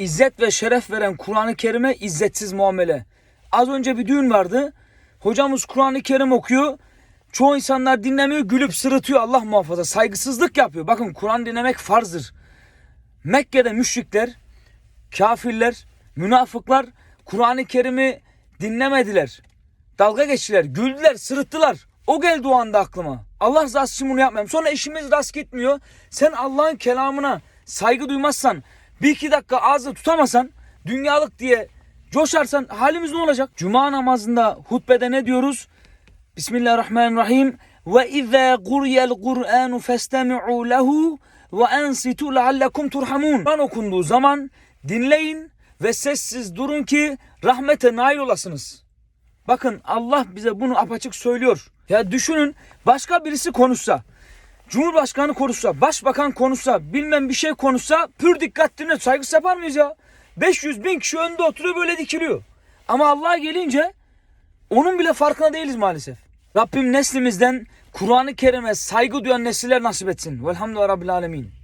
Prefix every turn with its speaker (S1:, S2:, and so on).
S1: İzzet ve şeref veren Kur'an-ı Kerim'e izzetsiz muamele. Az önce bir düğün vardı. Hocamız Kur'an-ı Kerim okuyor. Çoğu insanlar dinlemiyor, gülüp sırıtıyor. Allah muhafaza. Saygısızlık yapıyor. Bakın Kur'an dinlemek farzdır. Mekke'de müşrikler, kafirler, münafıklar Kur'an-ı Kerim'i dinlemediler. Dalga geçtiler, güldüler, sırıttılar. O geldi o anda aklıma. Allah rızası için bunu yapmayayım. Sonra işimiz rast gitmiyor. Sen Allah'ın kelamına saygı duymazsan, bir iki dakika ağzı tutamasan, dünyalık diye coşarsan halimiz ne olacak? Cuma namazında hutbede ne diyoruz? Bismillahirrahmanirrahim. Ve izâ guriyel Kur'anu festemi'u lehu ve ensitu leallekum turhamun. Kur'an okunduğu zaman dinleyin ve sessiz durun ki rahmete nail olasınız. Bakın Allah bize bunu apaçık söylüyor. Ya düşünün başka birisi konuşsa, Cumhurbaşkanı konuşsa, başbakan konuşsa, bilmem bir şey konuşsa pür dikkat dinle saygısı yapar mıyız ya? 500 bin kişi önde oturuyor böyle dikiliyor. Ama Allah'a gelince onun bile farkına değiliz maalesef. Rabbim neslimizden Kur'an-ı Kerim'e saygı duyan nesiller nasip etsin. Velhamdülillah Rabbil Alemin.